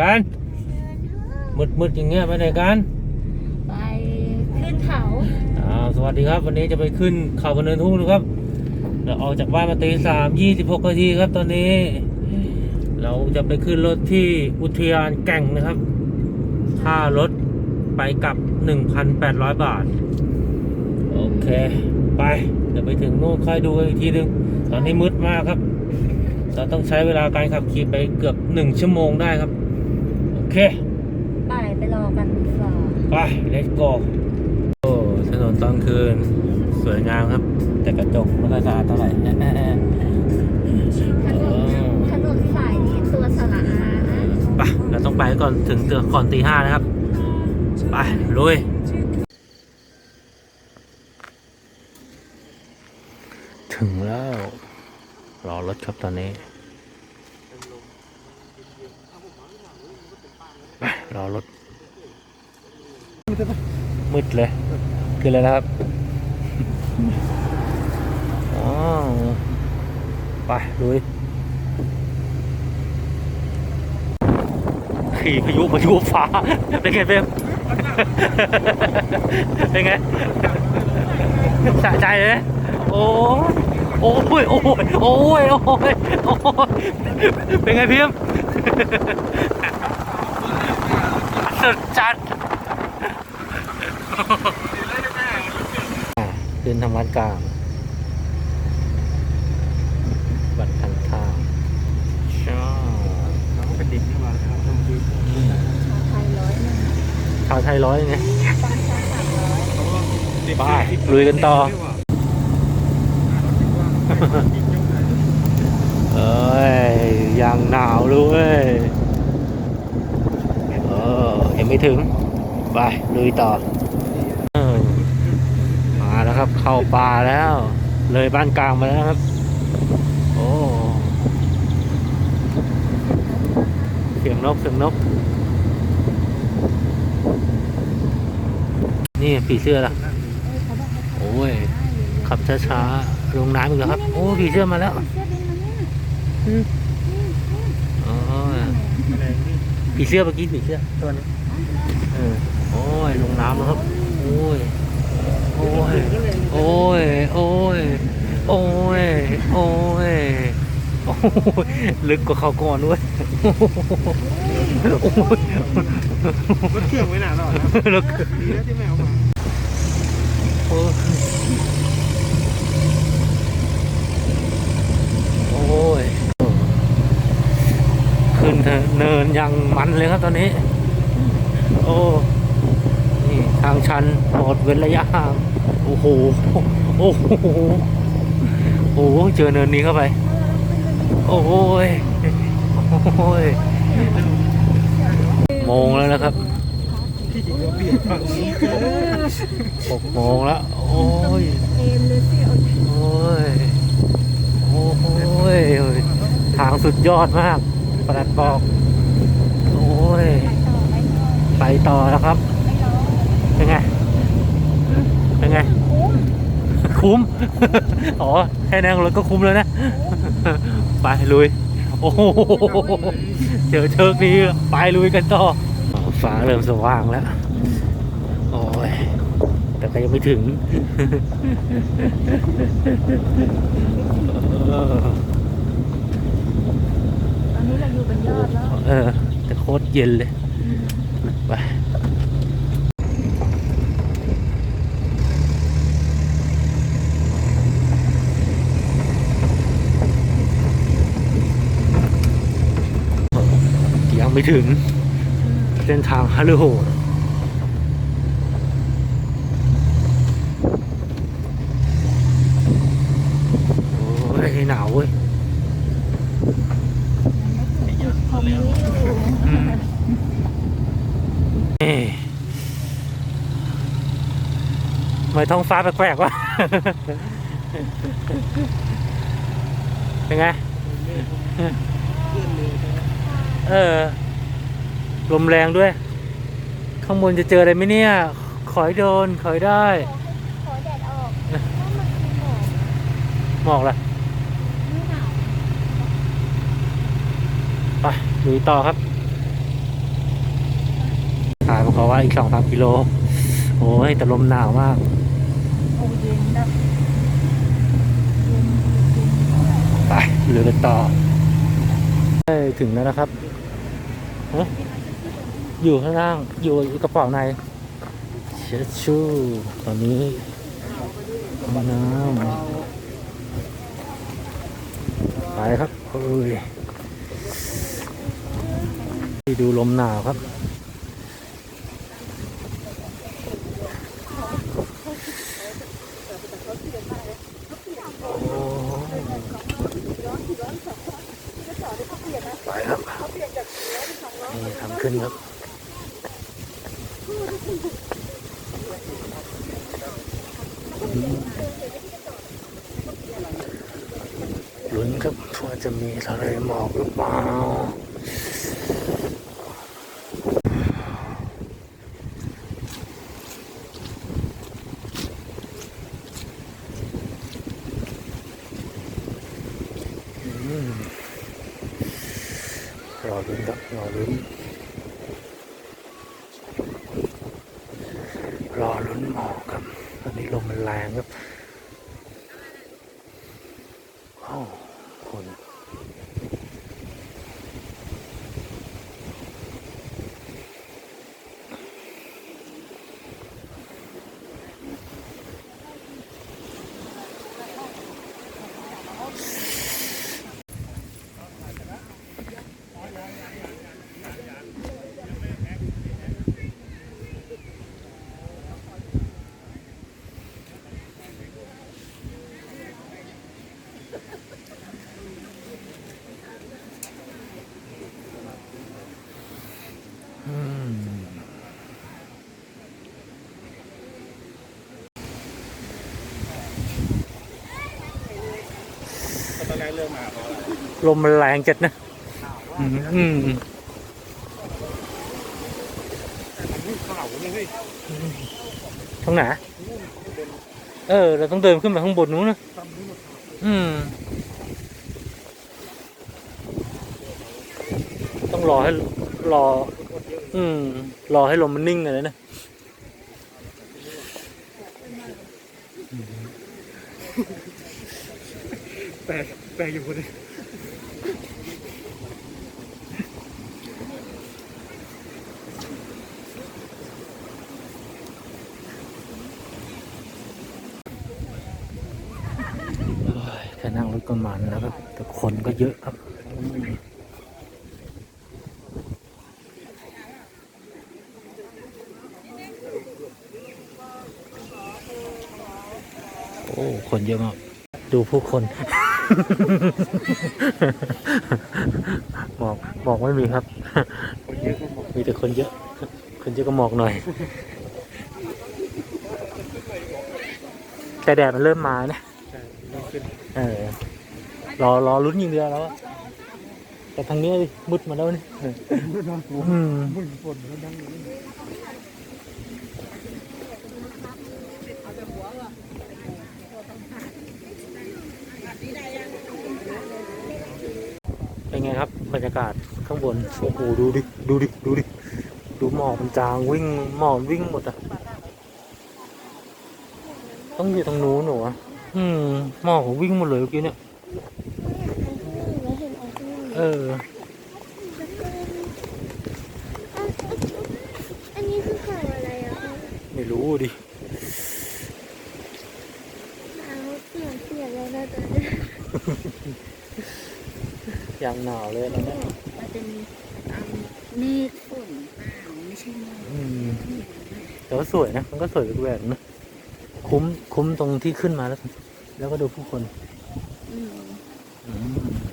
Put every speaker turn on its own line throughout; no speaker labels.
กันมืดมืดๆอย่างเงี้ยไปไหนกัน
ไปขึ้นเขา
อ้าวสวัสดีครับวันนี้จะไปขึ้นเขาบนเนินทุ่งนะครับเราออกจากบ้านมาตีสามยี่สิบหกนาทีครับตอนนี้ เราจะไปขึ้นรถที่อุทยานแก่งนะครับค่ารถไปกลับหนึ่งพันแปดร้อยบาท โอเค ไป เดี๋ยวไปถึงนู่นค่อยดูกันอีกทีนึง ตอนนี้มืดมากครับ เราต้องใช้เวลาการขับขี่ไปเกือบหนึ่งชั่วโมงได้ครับโอ เค
ไปไปรอกันดีกว่า
ไป let's go โอ้ถนนตอนคืน สวยงามครับ แต่กระจกไม่ค่อยสะอาดเท่าไหร่
ถนนถนนสายนี้ตัวสระอา
ไปเราต้องไปก่อนถึงเตือก่อนตีห้านะครับ ไปลุยถึงแล้ว รอรถครับตอนนี้ ไปรอรถ มืดเลยขึ้นเลยนะครับอ๋อไปลุยขี่พายุพายุฟ้า เป็นไงเฟมเป็นไงสะใจเลย โอ้โอ้ยโอ้ยโอ้ยโอ้ยโอ้ยเป็นไงเพิม สุดจัดคืนทำวัดกลางวัดทางข้าวชอบ
เป็นเด็กนี่มาครับทำคือ
ชาไทยร้อยหนึ่ง
ชาวไทยร้อยไง
ปังชาสามร้อย
ไปลุยกันต่อเอ้ยยังหนาวเลยเออยัง ไม่ถึง ไปลุยต่อเออมาแล้วครับ เข้าป่าแล้ว เลยบ้านกลางมาแล้วครับ โอ้เสียงนกเสียงนก นี่ผีเสื้อละโอ้ย ขับช้าๆลงน้ำอีกแล้วครับ โอ้ผีเสื้อมาแล้ว
เสื้อบินมาเนี่ย
อืมอ๋อผีเสื้อเมื่อกี้ผีเสื้อตัวนี้ เออโอ้ยลงน้ำแล้วครับโอ้ยโอ้ยโอ้ยโอ้ยโอ้ยโอ้ยโอ้ยลึกกว่าเขาก่อนด้วยโอ้ย
รถเครื่องไว้หนาหรอนะ
ลึก
ดีแล้วที่แมวมา
โอ้ยขึ้นเนินยังมันเลยครับตอนนี้ อ้นี่ทางชันโปรดเว้นระยะห่างโอ้โหโอ้โหโอ้โหเจอเนินนี้เข้าไป โอ้ยโอ้ยโมงแล้วนะครับหกโมงแล้วโอ้ยโอ้ยโอ้ยทางสุดยอดมากประดัดบอก
ไปต่อไปต่อ
ไปต่อแล้วครับ
ไม่ร้อง
เป็นไง เป็นไง คุ้ม อ๋อ แค่นั่งรถก็คุ้มแล้วนะ ไปลุย โอ้โห เจอเชิกนี้ไปลุยกันต่ออ๋อฟ้าเริ่มสว่างแล้ว โอ้ย แต่ก็ยังไม่ถึงเออ
ตอนนี้เราอยู่บนยอดแล้ว
เออ แต่โคตรเย็นเลย ไปยังไม่ถึงเส้นทางฮัลโหลโหดโอ้ยหนาวเว้ย
ผมนี้อยู่
อืมเอ๊ะ ทำไมท้องฟ้าแปลกๆวะเป็นไง เออ ลมแรงด้วย ข้างบนจะเจออะไรไหมเนี่ย ขอยโดน ขอยได้
ขอแดดออกถ้ามันเป็นหมอก
หมอกละ
ไม่หนาว
ไปลุยต่อครับถ่ายบอกเขาว่าอีกสองสามกิโล โอ้ยแต่ลมหนาวมาก ไปเรือกันต่อได้ถึงแล้วนะครับฮะอยู่ข้างล่างอยู่กระเป๋าในเชดชูตอนนี้มาน้ำไปครับเอ้ยดูลมหนาวครับ โอ้ไปครับนี่ทำ ขึ้นครับ ลุ้นครับว่าจะมีทะเลหมอกหรือเปล่าอืมรอลุ้นครับรอลุ้นรอลุ้นหมอกครับตอนนี้ ลมมันแรงครับว้าวคนอืม
ตอนแรก เริ่มมาเพราะอะไร
ลมมันแรงจัดนะอืมอืม
นี่ข่าวนี่เฮ้ย
ตรงไหนเออ เราต้องเดินขึ้นไปข้างบนนู้นนะ
ทำนี่หมด
อืม ต้องรอให้รอ อืม รอให้ลมมันนิ่งเลยนะ
แปลกอยู่คนนี้
แค่นั่งรถก็มันแล้วครับแต่คนก็เยอะครับโอ้ คนเยอะมาก ดูผู้คน หมอกหมอกไม่มีครับ
คนเยอะก็บอก
มีแต่คนเยอะ คนเยอะก็หมอกหน่อย แต่แดดมันเริ่มมานะ
ใช่เริ่มขึ้น
เออรอรอลุ้นอย่างเดียวแล้วอะแต่ทางนี้ดิมืดมาแล้วนี่เออ
มืดน่ากลัว
อืม
มืดฝนแล้วดัง นี้
เป็นไงครับ บรรยากาศข้างบนโอ้โหดูดิดูดิดูดิดูหมอกมันจางวิ่งหมอกวิ่งหมดอะต้องอยู่ทางนู้นหนูอะอืมหมอกมันวิ่งหมดเลยเมื่อกี้เนี่ย
แล้วเห็นไอ้ที่
เออ
อันนี้คือข่าวอะไรอะคะ
ไม่รู้ดิ
เท้าเปียกเปียกแล้วนะตอนนี้
อย่าง หนาวเลยตอนเนี้ย
มันจะมีเมฆฝนเปล่าไม่ใช่เมฆ
อืมแต่ว่าสวยนะ มันก็สวยแปลกๆนะคุ้มคุ้มตรงที่ขึ้นมาแล้ว แล้วก็ดูผู้คน
อืม
อืม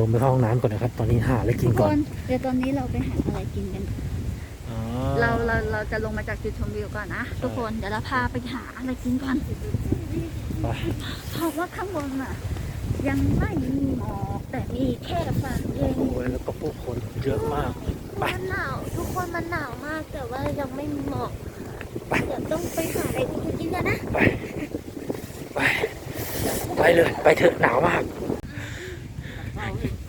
ลงไปเข้าห้องน้ำก่อนนะครับ ตอนนี้หาอะไรกิน
ทุก
ก่
ค
อน
นเดี๋ยวตอนนี้เราไปหาอะไรกินกัน
อ๋อ
เราเราเราจะลงมาจากจุดชมวิวก่อนนะทุกคนเดี๋ยวเราพาไปหาอะไรกินก่อน
ไป
เพราะว่าข้างบนอะ ยังไม่มีหมอกแต่มีแค่ความเย็น
โอ้ยแล้วก็ผู้คนเยอะมากไป
มันหนาวทุกคนมันหนาวมากแต่ว่ายังไม่มีหมอก
ไป
เดี๋ยวต้องไปหาอะไรกินกันนะ
ไปไปไปเลยไปเถอะหนาวมาก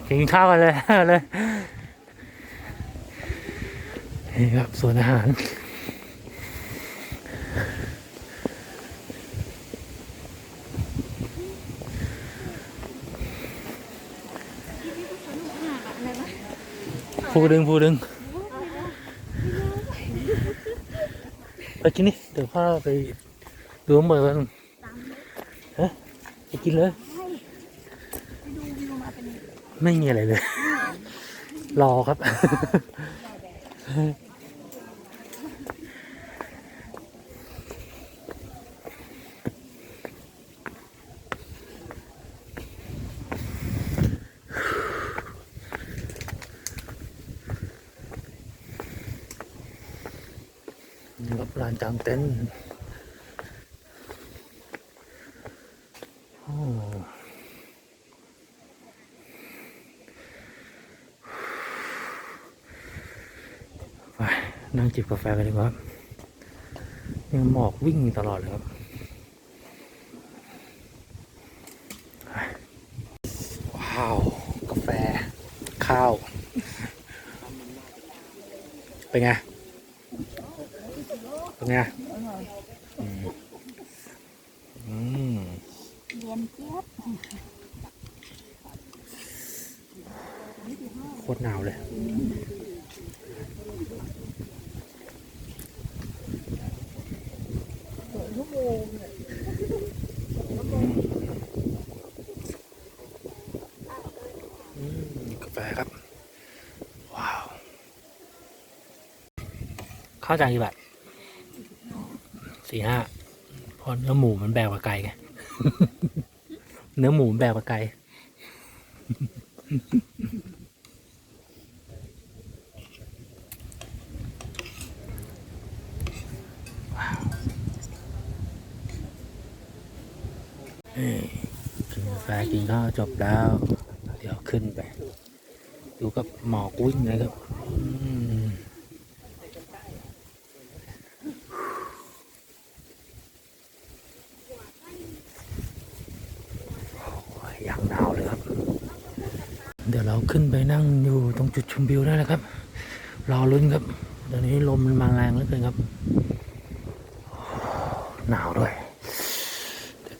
กินข้าวกันเลยเลย นี่ครับสวนอาหาร
อะไรวะ
ภูดึงภูดึงไปกินนี่เดี๋ยวพ่อไปดูข้างบนกันฮะไปกินเลย
ไปดูวิวมาเป็นยังไง
ไม่มีอะไรเลย รอครับ นี่ครับลางเต็นท์ไปนั่งจิบกาแฟกันดีกว่ายังหมอกวิ่งตลอดเลยครับว้าว กาแฟ ข้าว เป็นไง เป็นไงอืมอืม
เรียนเจี๊ยบ
โคตรหนาวเลยอืมกาแฟครับ ว้าวข้าวจานกี่บาท สี่ห้าเพราะเนื้อหมูมันแบกกว่าไก่ไง เนื้อหมูมันแบกกว่าไก่เอ้ยกินกาแฟกินข้าวจบแล้ว เดี๋ยวขึ้นไป ดูกับหมอกวิ่งเลยครับอืมโอ้ยอย่างหนาวเลยครับ เดี๋ยวเราขึ้นไปนั่งอยู่ตรง จุดชมวิวได้แล้วครับ รอลุ้นครับตอนนี้ลมมันมาแรงเหลือเกินครับ หนาวด้วย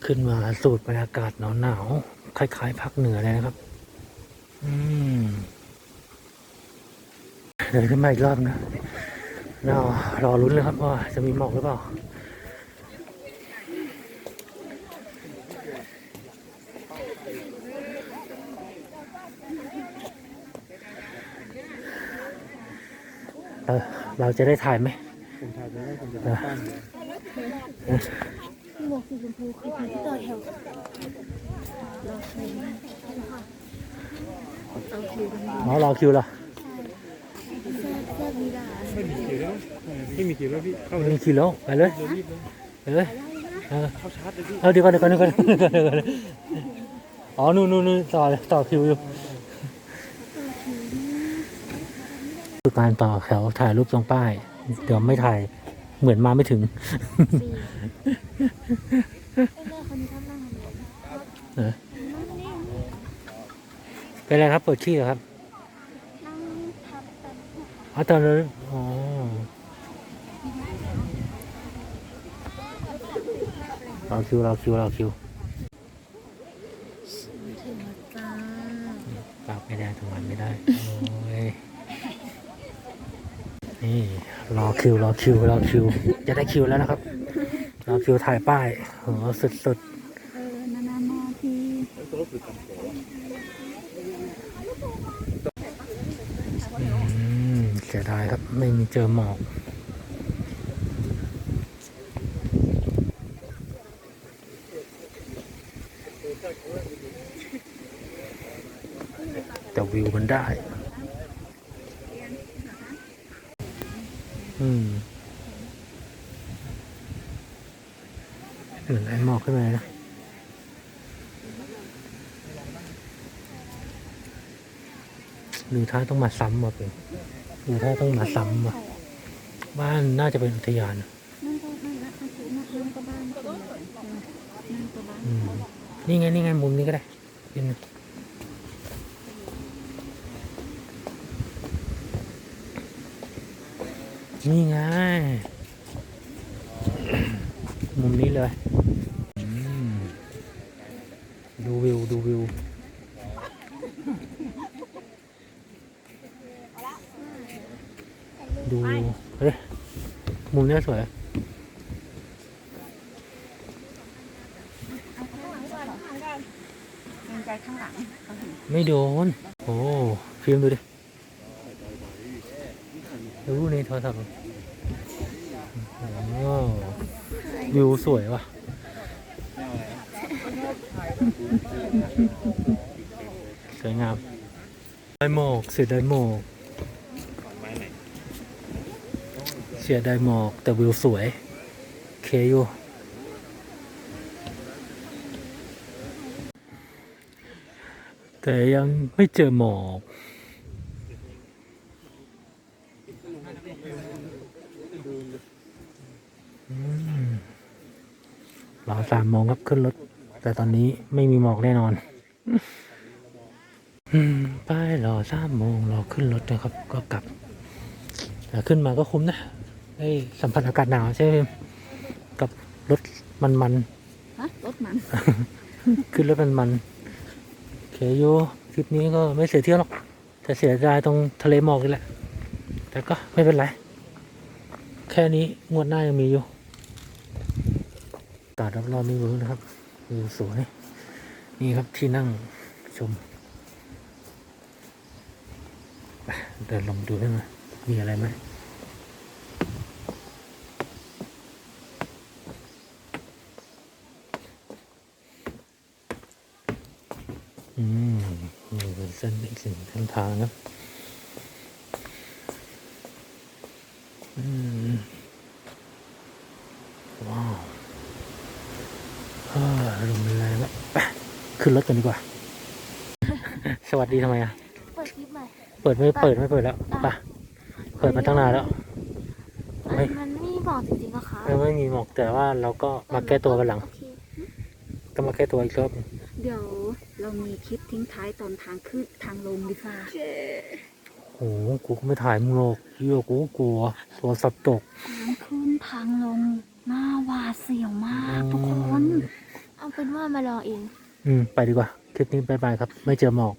ขึ้นมาสูดบรรยากาศหนาวๆคล้ายๆภาคเหนือเลยนะครับ อืมเดินขึ้นมาอีกรอบนะรอรอลุ้นเลยครับว่าจะมีหมอกหรือเปล่า เออเราจะได้ถ่ายไหม
หมวกสีชมพูคือผีที่ต่อแถวรอคิวเอาคิวกัน
อ๋อรอคิวเหรอ
ไม่มีคิวแล้วไม่มีคิวแล้วพี่เข้า
ไม่มีคิวแล้วไปเลยไปเลยเออ
เข้าชาร์จเลยพี่
เอาเดี๋ยวก่อนเดี๋ยวก่อนเดี๋ยวก่อนเดี๋ยวก่อนเดี๋ยวก่อนอ๋อนู่นนู่นต่อต่อคิวอยู่ คือการต่อแถวถ่ายรูปตรงป้าย เดี๋ยวไม่ถ่ายเหมือนมาไม่ถึง
สี่เอ้ยแม่คนนี้ทำนั่งทำอะไร
เออ
นั่งนี่
เป็นไรครับปวดขี้เหรอครับ
นั่งทับกัน
อ๋อตอนนั้นอ๋อรอคิวรอคิวรอคิว
ถึงแล้วจ้า
ปากไม่ได้ทำงานไม่ได้ โอ้ย นี่รอคิวรอคิวรอคิว จะได้คิวแล้วนะครับ รอคิวถ่ายป้ายโอ้สุดสุด
เออนานๆมาที
อืมเสียดายครับ ไม่มีเจอหมอกแต่วิวมันได้ อืมเหมือนไอ้หมอกขึ้นมาเลยนะหรือถ้าต้องมาซ้ำมาเป็นหรือถ้าต้องมาซ้ำอะบ้านน่าจะเป็นอุทยานอะ
นั่นก็นั่นนะนั่นคือนั่นนั่นก็บ้านคนละนั่นก็บ้าน
อืมนี่ไงนี่ไงมุมนี้ก็ได้เป็น นี่ไง มุมนี้เลยอืมดูวิว ดูวิว ดูเฮ้ยมุมเนี้ยสวย
เกรงใจข้างหลังเขาเห็น
ไม่โดน โอ้ ฟิล์มดูดิ ดูในโทรศัพท์ดิโอ้วิวสวยว่ะสวยงามได้หมอกเสียดายหมอกเสียดายหมอกแต่วิวสวย เคอยู่แต่ยังไม่เจอหมอก รอสามโมงครับขึ้นรถ แต่ตอนนี้ไม่มีหมอกแน่นอนอืมไป้ายรอสามโมงรอขึ้นรถนะครับก็กลับแต่ขึ้นมาก็คุ้มนะได้สัมผัสอากาศหนาวใช่ไหมกับรถมันมัน
ฮะรถมัน
ๆขึ้นรถมันมันๆโอเคโยทริปนี้ก็ไม่เสียเที่ยวหรอกแต่เสียดายตรงทะเลหมอกนี่แหละ แต่ก็ไม่เป็นไร แค่นี้งวดหน้ายังมีอยู่อากาศรอบๆม่วิร์กนะครับวิวสวย นี่ครับที่นั่งชมเดินลงดูได้ไหมมีอะไรไหมอืมนี่เป็นเส้นอีกสิ่งเส้นทางครับ อืมว้าวเฮ้ยลมเป็นแรงแล้วไป ขึ้นรถกันดีกว่า สวัสดีทำไมอะ
เปิดคลิปใหม่
เปิดไม่เปิดไม่เปิดแล้วไปเปิดมาตั้งนานแล้ว ไม่
มันไม่บอกจริงๆนะคะ
ยังไม่มีหมอกแต่ว่าเราก็มาแก้ตัวกันหลัง
โอเค
ก็มาแก้ตัวอีกรอบหนึ่ง
เดี๋ยวเรามีคลิปทิ้งท้ายตอนทางขึ้นทางลงดีกว่า
โอ้โหกูก็ไม่ถ่ายมึงหรอกเหี้ยกูก็กลัวตัวสับตก
ทางขึ้นทางลงหน้าหวาดเสียวมากทุกคน
เอาเป็นว่ามารอเอง
อืม ไปดีกว่า คลิปนี้บายบายครับ ไม่เจอหมอก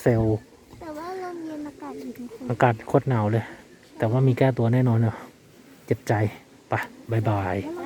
เซลล์
แต่ว่าลมเย็นอากาศดีทุกคน
อากาศโคตรหนาวเลย แต่ว่ามีแก้ตัวแน่นอนเนอะเจ็บใจ ไปบายบาย
บ๊ายบาย